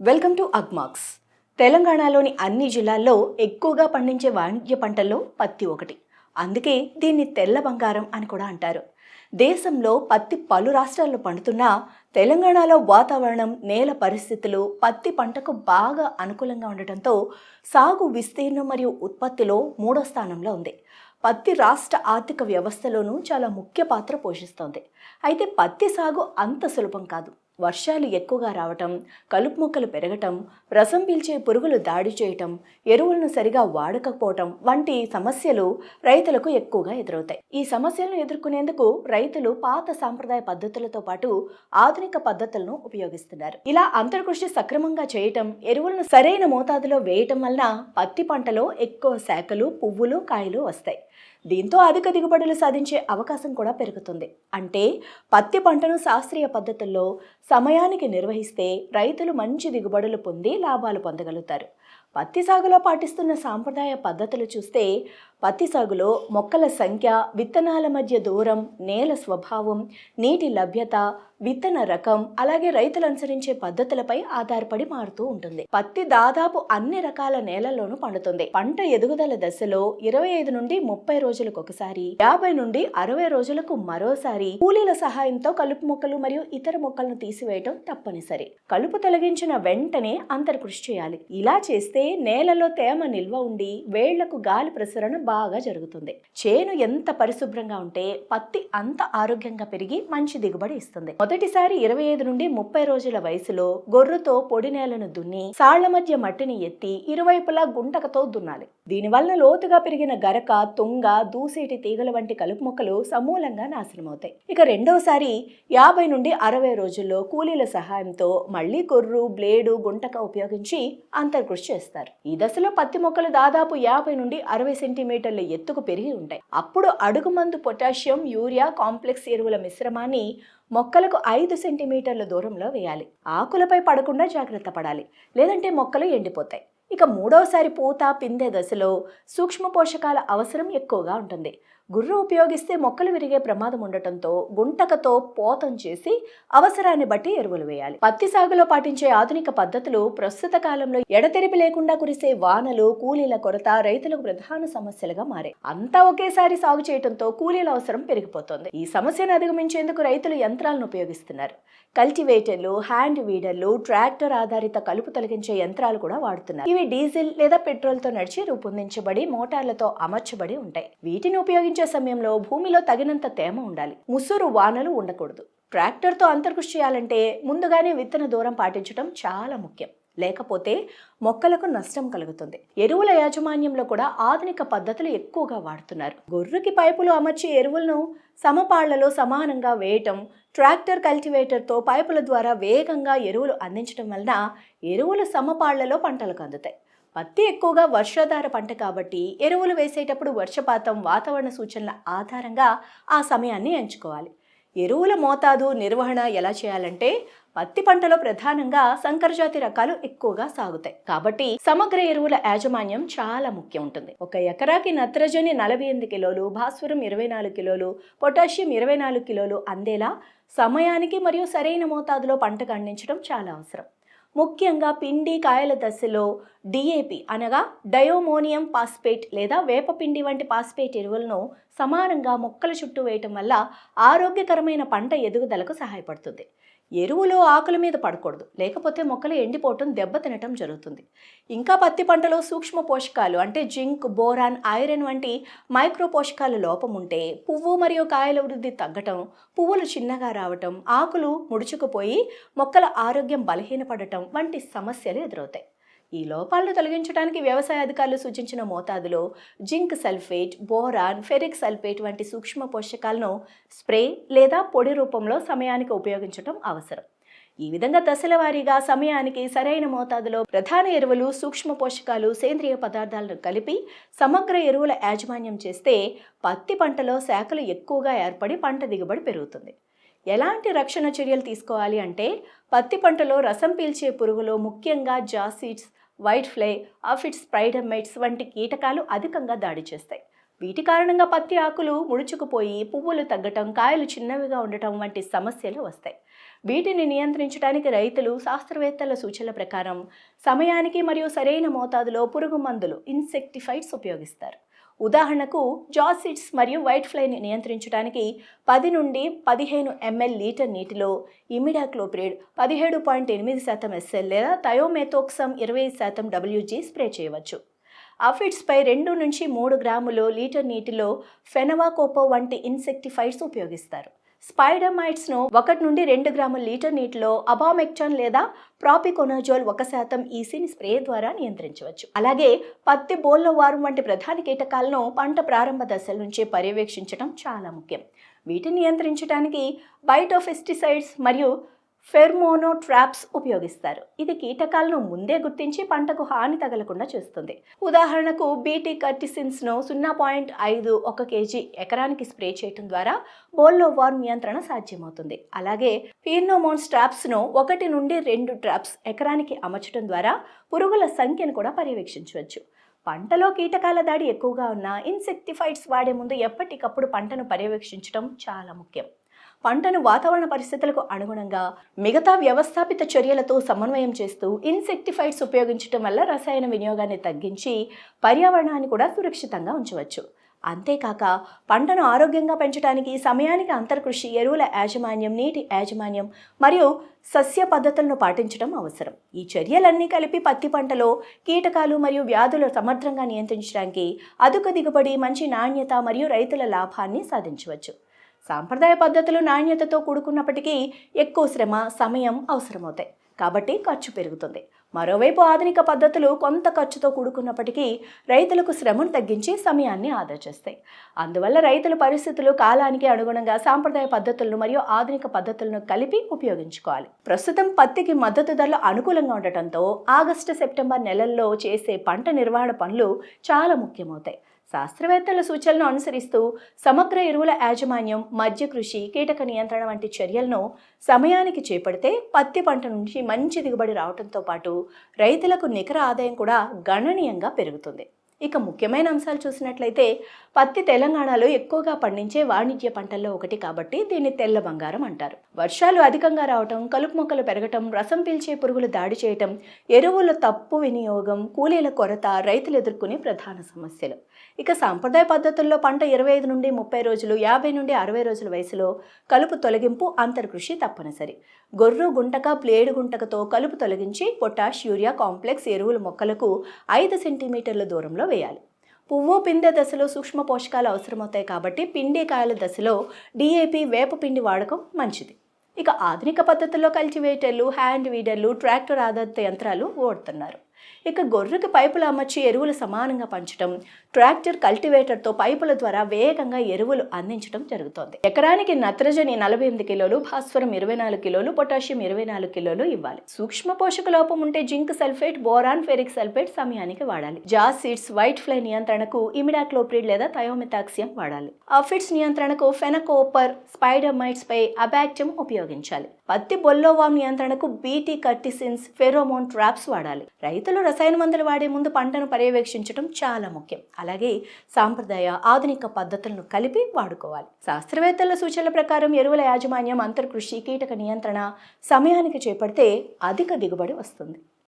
Welcome to Agmax. తెలంగాణలోని అన్ని జిల్లాల్లో ఎక్కువగా పండించే వాణిజ్య పంటల్లో పత్తి ఒకటి. అందుకే దీన్ని తెల్ల బంగారం అని కూడా అంటారు. దేశంలో పత్తి పలు రాష్ట్రాల్లో పండుతున్నా తెలంగాణలో వాతావరణం నేల పరిస్థితులు పత్తి పంటకు బాగా అనుకూలంగా ఉండటంతో సాగు విస్తీర్ణం మరియు ఉత్పత్తిలో మూడో స్థానంలో ఉంది. పత్తి రాష్ట్ర ఆర్థిక వ్యవస్థలోనూ చాలా ముఖ్య పాత్ర పోషిస్తోంది. అయితే పత్తి సాగు అంత సులభం కాదు. వర్షాలు ఎక్కువగా రావటం కలుపు మొక్కలు పెరగటం రసం పీల్చే పురుగులు దాడి చేయటం ఎరువులను సరిగా వాడకపోవటం వంటి సమస్యలు రైతులకు ఎక్కువగా ఎదురవుతాయి. ఈ సమస్యలను ఎదుర్కొనేందుకు రైతులు పాత సాంప్రదాయ పద్ధతులతో పాటు ఆధునిక పద్ధతులను ఉపయోగిస్తున్నారు. ఇలా అంతర్కృషి సక్రమంగా చేయటం ఎరువులను సరైన మోతాదులో వేయటం వలన పత్తి పంటలో ఎక్కువ శాఖలు పువ్వులు కాయలు వస్తాయి. దీంతో అధిక దిగుబడులు సాధించే అవకాశం కూడా పెరుగుతుంది. అంటే పత్తి పంటను శాస్త్రీయ పద్ధతుల్లో సమయానికి నిర్వహిస్తే రైతులు మంచి దిగుబడులు పొంది లాభాలు పొందగలుగుతారు. పత్తి సాగులో పాటిస్తున్న సాంప్రదాయ పద్ధతులు చూస్తే పత్తి సాగులో మొక్కల సంఖ్య విత్తనాల మధ్య దూరం నేల స్వభావం నీటి లభ్యత విత్తన రకం అలాగే రైతులు అనుసరించే పద్ధతులపై ఆధారపడి మారుతూ ఉంటుంది. పత్తి దాదాపు అన్ని రకాల నేలల్లోనూ పండుతుంది. పంట ఎదుగుదల దశలో ఇరవై ఐదు నుండి ముప్పై రోజులకు ఒకసారి యాభై నుండి అరవై రోజులకు మరోసారి కూలీల సహాయంతో కలుపు మొక్కలు మరియు ఇతర మొక్కలను తీసివేయటం తప్పనిసరి. కలుపు తొలగించిన వెంటనే అంతర్కృషి చేయాలి. ఇలా చేస్తే నేలలో తేమ నిల్వ ఉండి వేళ్ళకు గాలి ప్రసరణ బాగా జరుగుతుంది. చేను ఎంత పరిశుభ్రంగా ఉంటే పత్తి అంత ఆరోగ్యంగా పెరిగి మంచి దిగుబడి ఇస్తుంది. మొదటిసారి ఇరవై ఐదు నుండి ముప్పై రోజుల వయసులో గొర్రుతో పొడి నేలను దున్ని సాళ్ళ మధ్య మట్టిని ఎత్తి ఇరువైపులా గుంటకతో దున్నాలి. దీనివల్ల లోతుగా పెరిగిన గరక తుంగ దూసేటి తీగల వంటి కలుపు మొక్కలు సమూలంగా నాశనమవుతాయి. ఇక రెండవసారి యాభై నుండి అరవై రోజుల్లో కూలీల సహాయంతో మళ్ళీ కొర్రు బ్లేడు గుంటక ఉపయోగించి అంతర్కృషి చేస్తారు. ఈ దశలో పత్తి మొక్కలు దాదాపు యాభై నుండి అరవై సెంటీమీటర్ల ఎత్తుకు పెరిగి ఉంటాయి. అప్పుడు అడుగు మందు పొటాషియం యూరియా కాంప్లెక్స్ ఎరువుల మిశ్రమాన్ని మొక్కలకు ఐదు సెంటీమీటర్ల దూరంలో వేయాలి. ఆకులపై పడకుండా జాగ్రత్త పడాలి. లేదంటే మొక్కలు ఎండిపోతాయి. ఇక మూడవసారి పూత పిందె దశలో సూక్ష్మ పోషకాల అవసరం ఎక్కువగా ఉంటుంది. గుర్ర ఉపయోగిస్తే మొక్కలు విరిగే ప్రమాదం ఉండటంతో గుంటకతో పోతం చేసి అవసరాన్ని బట్టి ఎరువులు వేయాలి. పత్తి సాగులో పాటించే ఆధునిక పద్ధతులు ప్రస్తుత కాలంలో ఎడతెరిపి లేకుండా కురిసే వానలు కూలీల కొరత రైతులకు ప్రధాన సమస్యలుగా మారాయి. అంతా ఒకేసారి సాగు చేయడంతో కూలీల అవసరం పెరిగిపోతుంది. ఈ సమస్యను అధిగమించేందుకు రైతులు యంత్రాలను ఉపయోగిస్తున్నారు. కల్టివేటర్లు హ్యాండ్ వీడర్లు ట్రాక్టర్ ఆధారిత కలుపు తొలగించే యంత్రాలు కూడా వాడుతున్నారు. ఇవి డీజిల్ లేదా పెట్రోల్తో నడిచి రూపొందించబడి మోటార్లతో అమర్చబడి ఉంటాయి. వీటిని ఉపయోగించే సమయంలో భూమిలో తగినంత తేమ ఉండాలి. ముసురు వానలు ఉండకూడదు. ట్రాక్టర్తో అంతర్కృషి చేయాలంటే ముందుగానే విత్తన దూరం పాటించడం చాలా ముఖ్యం. లేకపోతే మొక్కలకు నష్టం కలుగుతుంది. ఎరువుల యాజమాన్యంలో కూడా ఆధునిక పద్ధతులు ఎక్కువగా వాడుతున్నారు. గొర్రెకి పైపులు అమర్చి ఎరువులను సమపాళ్ళలో సమానంగా వేయటం ట్రాక్టర్ కల్టివేటర్తో పైపుల ద్వారా వేగంగా ఎరువులు అందించడం వలన ఎరువులు సమపాళ్ళలో పంటలకు అందుతాయి. పత్తి ఎక్కువగా వర్షాధార పంట కాబట్టి ఎరువులు వేసేటప్పుడు వర్షపాతం వాతావరణ సూచనల ఆధారంగా ఆ సమయాన్ని ఎంచుకోవాలి. ఎరువుల మోతాదు నిర్వహణ ఎలా చేయాలంటే పత్తి పంటలో ప్రధానంగా సంకరజాతి రకాలు ఎక్కువగా సాగుతాయి. కాబట్టి సమగ్ర ఎరువుల యాజమాన్యం చాలా ముఖ్యం ఉంటుంది. ఒక ఎకరాకి నత్రజని నలభై ఎనిమిది కిలోలు భాస్వరం ఇరవై నాలుగు కిలోలు పొటాషియం ఇరవై నాలుగు కిలోలు అందేలా సమయానికి మరియు సరైన మోతాదులో పంటకు అందించడం చాలా అవసరం. ముఖ్యంగా పిండి కాయల దశలో డిఏపి అనగా డయోమోనియం పాస్పేట్ లేదా వేపపిండి వంటి పాస్పేట్ ఎరువులను సమానంగా మొక్కల చుట్టూ వేయటం వల్ల ఆరోగ్యకరమైన పంట ఎదుగుదలకు సహాయపడుతుంది. ఎరువులు ఆకుల మీద పడకూడదు. లేకపోతే మొక్కలు ఎండిపోవటం దెబ్బతినటం జరుగుతుంది. ఇంకా పత్తి పంటలో సూక్ష్మ పోషకాలు అంటే జింక్ బోరాన్ ఐరన్ వంటి మైక్రో పోషకాల లోపం ఉంటే పువ్వు మరియు కాయల వృద్ధి తగ్గటం పువ్వులు చిన్నగా రావటం ఆకులు ముడుచుకుపోయి మొక్కల ఆరోగ్యం బలహీనపడటం వంటి సమస్యలు ఎదురవుతాయి. ఈ లోపాలను తొలగించడానికి వ్యవసాయ అధికారులు సూచించిన మోతాదులో zinc sulphate boron ferric sulphate వంటి సూక్ష్మ పోషకాలను స్ప్రే లేదా పొడి రూపంలో సమయానికి ఉపయోగించడం అవసరం. ఈ విధంగా దశల వారీగా సమయానికి సరైన మోతాదులో ప్రధాన ఎరువులు సూక్ష్మ పోషకాలు సేంద్రియ పదార్థాలను కలిపి సమగ్ర ఎరువుల యాజమాన్యం చేస్తే పత్తి పంటలో శాఖలు ఎక్కువగా ఏర్పడి పంట దిగుబడి పెరుగుతుంది. ఎలాంటి రక్షణ చర్యలు తీసుకోవాలి అంటే పత్తి పంటలో రసం పీల్చే పురుగులు ముఖ్యంగా jassids white fly aphids spider mites వంటి కీటకాలు అధికంగా దాడి చేస్తాయి. వీటి కారణంగా పత్తి ఆకులు ముడుచుకుపోయి పువ్వులు తగ్గటం కాయలు చిన్నవిగా ఉండటం వంటి సమస్యలు వస్తాయి. వీటిని నియంత్రించడానికి రైతులు శాస్త్రవేత్తల సూచనల ప్రకారం సమయానికి మరియు సరైన మోతాదులో పురుగు మందులు ఇన్సెక్టిఫైడ్స్ ఉపయోగిస్తారు. ఉదాహరణకు జాసిడ్స్ మరియు వైట్ ఫ్లైని నియంత్రించడానికి పది నుండి పదిహేను ఎంఎల్ లీటర్ నీటిలో ఇమిడాక్లోప్రిడ్ పదిహేడు పాయింట్ ఎనిమిది శాతం ఎస్ఎల్ లేదా థయోమెథోక్సమ్ ఇరవై శాతం డబ్ల్యూజీ స్ప్రే చేయవచ్చు. అఫిడ్స్పై రెండు నుంచి మూడు గ్రాములు లీటర్ నీటిలో ఫెనవాకోపో వంటి ఇన్సెక్టిఫైడ్స్ ఉపయోగిస్తారు. స్పైడమైట్స్ను ఒకటి నుండి రెండు గ్రాముల లీటర్ నీటిలో అబామెక్టాన్ లేదా ప్రాపికొనజోల్ ఒక శాతం ఈసీని స్ప్రే ద్వారా నియంత్రించవచ్చు. అలాగే పత్తి బోల్లో వారం వంటి ప్రధాన కీటకాలను పంట ప్రారంభ దశల నుంచే పర్యవేక్షించడం చాలా ముఖ్యం. వీటిని నియంత్రించడానికి బైటోఫెస్టిసైడ్స్ మరియు ఫెర్మోనో ట్రాప్స్ ఉపయోగిస్తారు. ఇది కీటకాలను ముందే గుర్తించి పంటకు హాని తగలకుండా చేస్తుంది. ఉదాహరణకు బీటీ కర్టిసిన్స్ను సున్నా పాయింట్ ఐదు ఒక కేజీ ఎకరానికి స్ప్రే చేయటం ద్వారా బోల్లో వార్మ్ నియంత్రణ సాధ్యమవుతుంది. అలాగే పీర్నోమోన్స్ ట్రాప్స్ను ఒకటి నుండి రెండు ట్రాప్స్ ఎకరానికి అమర్చడం ద్వారా పురుగుల సంఖ్యను కూడా పర్యవేక్షించవచ్చు. పంటలో కీటకాల దాడి ఎక్కువగా ఉన్న ఇన్సెక్టిఫైడ్స్ వాడే ముందు ఎప్పటికప్పుడు పంటను పర్యవేక్షించడం చాలా ముఖ్యం. పంటను వాతావరణ పరిస్థితులకు అనుగుణంగా మిగతా వ్యవస్థాపిత చర్యలతో సమన్వయం చేస్తూ ఇన్సెక్టిఫైడ్స్ ఉపయోగించడం వల్ల రసాయన వినియోగాన్ని తగ్గించి పర్యావరణాన్ని కూడా సురక్షితంగా ఉంచవచ్చు. అంతేకాక పంటను ఆరోగ్యంగా పెంచడానికి సమయానికి అంతర్కృషి ఎరువుల యాజమాన్యం నీటి యాజమాన్యం మరియు సస్య పద్ధతులను పాటించడం అవసరం. ఈ చర్యలన్నీ కలిపి పత్తి పంటలో కీటకాలు మరియు వ్యాధులు సమర్థంగా నియంత్రించడానికి అధిక దిగుబడి మంచి నాణ్యత మరియు రైతుల లాభాన్ని సాధించవచ్చు. సాంప్రదాయ పద్ధతులు నాణ్యతతో కూడుకున్నప్పటికీ ఎక్కువ శ్రమ సమయం అవసరమవుతాయి. కాబట్టి ఖర్చు పెరుగుతుంది. మరోవైపు ఆధునిక పద్ధతులు కొంత ఖర్చుతో కూడుకున్నప్పటికీ రైతులకు శ్రమను తగ్గించి సమయాన్ని ఆదా చేస్తాయి. అందువల్ల రైతుల పరిస్థితులు కాలానికి అనుగుణంగా సాంప్రదాయ పద్ధతులను మరియు ఆధునిక పద్ధతులను కలిపి ఉపయోగించుకోవాలి. ప్రస్తుతం పత్తికి మద్దతు ధరలు అనుకూలంగా ఉండటంతో ఆగస్టు సెప్టెంబర్ నెలల్లో చేసే పంట నిర్వహణ పనులు చాలా ముఖ్యమవుతాయి. శాస్త్రవేత్తల సూచనలను అనుసరిస్తూ సమగ్ర ఎరువుల యాజమాన్యం మధ్య కృషి కీటక నియంత్రణ వంటి చర్యలను సమయానికి చేపడితే పత్తి పంట నుంచి మంచి దిగుబడి రావడంతో పాటు రైతులకు నికర ఆదాయం కూడా గణనీయంగా పెరుగుతుంది. ఇక ముఖ్యమైన అంశాలు చూసినట్లయితే పత్తి తెలంగాణలో ఎక్కువగా పండించే వాణిజ్య పంటల్లో ఒకటి కాబట్టి దీన్ని తెల్ల బంగారం అంటారు. వర్షాలు అధికంగా రావటం కలుపు మొక్కలు పెరగటం రసం పీల్చే పురుగులు దాడి చేయటం ఎరువుల తప్పు వినియోగం కూలీల కొరత రైతులు ఎదుర్కొనే ప్రధాన సమస్యలు. ఇక సాంప్రదాయ పద్ధతుల్లో పంట ఇరవై ఐదు నుండి ముప్పై రోజులు యాభై నుండి అరవై రోజుల వయసులో కలుపు తొలగింపు అంతర్కృషి తప్పనిసరి. గొర్రు గుంటక ప్లేడు గుంటకతో కలుపు తొలగించి పొటాష్ యూరియా కాంప్లెక్స్ ఎరువుల మొక్కలకు ఐదు సెంటీమీటర్ల దూరంలో వేయాలి. పువ్వు పిందె దశలో సూక్ష్మ పోషకాలు అవసరమవుతాయి కాబట్టి పిండి కాయల దశలో డిఏపి వేప పిండి వాడకం మంచిది. ఇక ఆధునిక పద్ధతుల్లో కల్టివేటర్లు హ్యాండ్ వీడర్లు ట్రాక్టర్ ఆధారిత యంత్రాలు ఓడుతున్నారు ఇక గొర్రెకి పైపులు అమర్చి ఎరువులు సమానంగా పంచడం ట్రాక్టర్ కల్టివేటర్తో పైపుల ద్వారా వేగంగా ఎరువులు అందించడం జరుగుతోంది. ఎకరానికి నత్రజని నలభై ఎనిమిది కిలోలు భాస్వరం ఇరవై నాలుగు కిలోలు పొటాషియం ఇరవై నాలుగు కిలోలు ఇవ్వాలి. సూక్ష్మ పోషక లోపం ఉంటే zinc sulphate boron ferric sulphate సమయానికి వాడాలి. జాస్ సీడ్స్ వైట్ ఫ్లై నియంత్రణకు ఇమిడాక్లోప్రిడ్ లేదా థయోమెథాక్సియం వాడాలి. అఫిడ్స్ నియంత్రణకు ఫెనకోపర్ స్పైడమైట్స్ పై అబాక్టమ్ ఉపయోగించాలి. పత్తి బొల్లోవామ్ నియంత్రణకు బీటీ కర్టిసిన్స్ ఫెరోమోన్ ట్రాప్స్ వాడాలి. రైతులు రసాయన మందులు వాడే ముందు పంటను పర్యవేక్షించడం చాలా ముఖ్యం. అలాగే సాంప్రదాయ ఆధునిక పద్ధతులను కలిపి వాడుకోవాలి. శాస్త్రవేత్తల సూచనల ప్రకారం ఎరువుల యాజమాన్యం అంతర్కృషి కీటక నియంత్రణ సమయానికి చేపడితే అధిక దిగుబడి వస్తుంది.